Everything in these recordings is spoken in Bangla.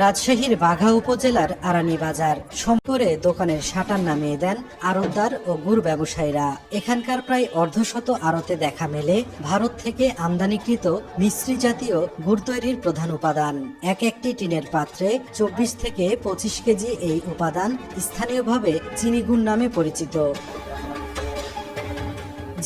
রাজশাহীর বাঘা উপজেলার আরানি বাজার। সম্পরে দোকানের শাটার নামিয়ে দেন আড়তদার ও গুড় ব্যবসায়ীরা। এখানকার প্রায় অর্ধশত আড়তে দেখা মেলে ভারত থেকে আমদানিকৃত মিশ্রি জাতীয় গুড় তৈরির প্রধান উপাদান। এক একটি টিনের পাত্রে চব্বিশ থেকে পঁচিশ কেজি এই উপাদান স্থানীয়ভাবে চিনি গুড় নামে পরিচিত।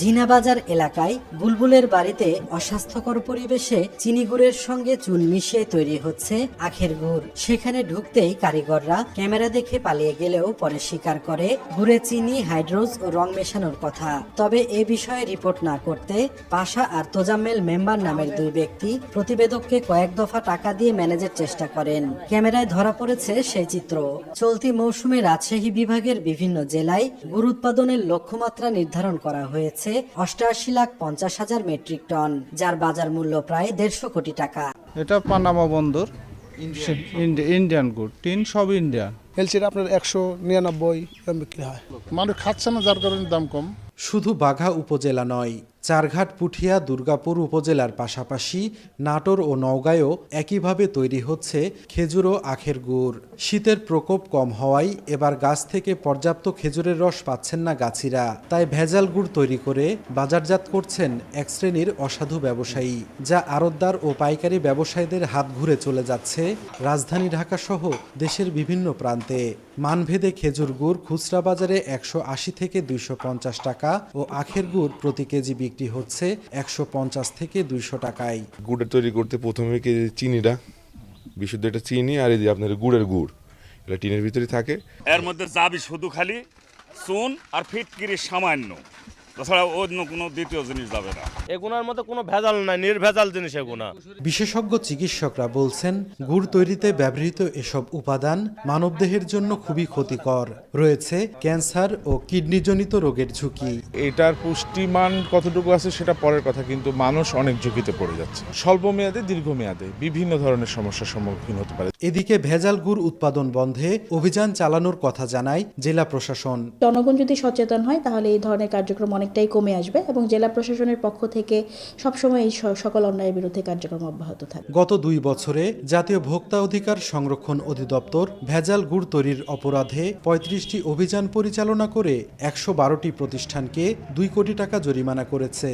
ঝিনাবাজার এলাকায় বুলবুলের বাড়িতে অস্বাস্থ্যকর পরিবেশে চিনি গুড়ের সঙ্গে চুন মিশিয়ে তৈরি হচ্ছে আখের গুড়। সেখানে ঢুকতেই কারিগররা ক্যামেরা দেখে পালিয়ে গেলেও পরে স্বীকার করে গুড়ে চিনি, হাইড্রোজ ও রং মেশানোর কথা। তবে এ বিষয়ে রিপোর্ট না করতে পাশা আর তোজাম্মেল মেম্বার নামের দুই ব্যক্তি প্রতিবেদককে কয়েক দফা টাকা দিয়ে ম্যানেজের চেষ্টা করেন। ক্যামেরায় ধরা পড়েছে সেই চিত্র। চলতি মৌসুমে রাজশাহী বিভাগের বিভিন্ন জেলায় গুড় উৎপাদনের লক্ষ্যমাত্রা নির্ধারণ করা হয়েছে। অষ্টআশি লাখ পঞ্চাশ হাজার মেট্রিক টন যার বাজার মূল্য প্রায় দেড়শো কোটি টাকা। এটা পানামা বন্দর ইন্ডিয়ান গুড টিন সব ইন্ডিয়ান। এলসির আপনার একশো নিরানব্বই বিক্রি হয়। মানুষ খাচ্ছে না যার কারণে দাম কম। শুধু বাঘা উপজেলা নয় চারঘাট পুঠিয়া দুর্গাপুর উপজেলার পাশাপাশি নাটোর ও নওগাঁয়ও একইভাবে তৈরি হচ্ছে খেজুর ও আখের গুড়। শীতের প্রকোপ কম হওয়ায় এবার গাছ থেকে পর্যাপ্ত খেজুরের রস পাচ্ছেন না গাছিরা। তাই ভেজাল গুড় তৈরি করে বাজারজাত করছেন এক শ্রেণির অসাধু ব্যবসায়ী, যা আড়তদার ও পাইকারি ব্যবসায়ীদের হাত ঘুরে চলে যাচ্ছে রাজধানী ঢাকা সহ দেশের বিভিন্ন প্রান্তে। মানভেদে খেজুর গুড় খুচরা বাজারে একশো আশি থেকে দুইশো পঞ্চাশ টাকা ও আখের গুড় প্রতি কেজি বিক্রি হচ্ছে একশো পঞ্চাশ থেকে দুইশো টাকায়। গুড়ের তৈরি করতে প্রথমে কি চিনিটা? বিশুদ্ধ এটা চিনি আর এই যে আপনার গুড়ের গুড় এটা টিনের ভিতরে থাকে। এর মধ্যে যাবি শুধু খালি চুন আর ফিটকিরি সামান্য। তাছাড়া অন্য কোনো দ্বিতীয় জিনিস যাবে না। এগুনার মধ্যে কোনো ভেজাল নাই নির্ভেজাল জিনিস এগুনা। বিশেষজ্ঞ চিকিৎসকরা বলছেন গুড় তৈরিতে ব্যবহৃত এসব উপাদান মানবদেহের জন্য খুবই ক্ষতিকর। রয়েছে ক্যান্সার ও কিডনিজনিত রোগের ঝুঁকি। এটার পুষ্টিমান কতটুকু আছে সেটা পরের কথা কিন্তু মানুষ অনেক ঝুঁকিতে পড়ে যাচ্ছে। স্বল্প মেয়াদে দীর্ঘমেয়াদে বিভিন্ন ধরনের সমস্যার সম্মুখীন হতে পারে। এদিকে ভেজাল গুড় উৎপাদন বন্ধে অভিযান চালানোর কথা জানায় জেলা প্রশাসন। জনগণ যদি সচেতন হয় তাহলে এই ধরনের কার্যক্রম অনেকটাই কমে আসবে এবং জেলা প্রশাসনের পক্ষ থেকে সবসময় এই সকল অন্যায়ের বিরুদ্ধে কার্যক্রম অব্যাহত থাকবে। গত দুই বছরে জাতীয় ভোক্তা অধিকার সংরক্ষণ অধিদপ্তর ভেজাল গুড় তৈরির অপরাধে পঁয়ত্রিশটি অভিযান পরিচালনা করে একশো বারোটি প্রতিষ্ঠানকে দুই কোটি টাকা জরিমানা করেছে।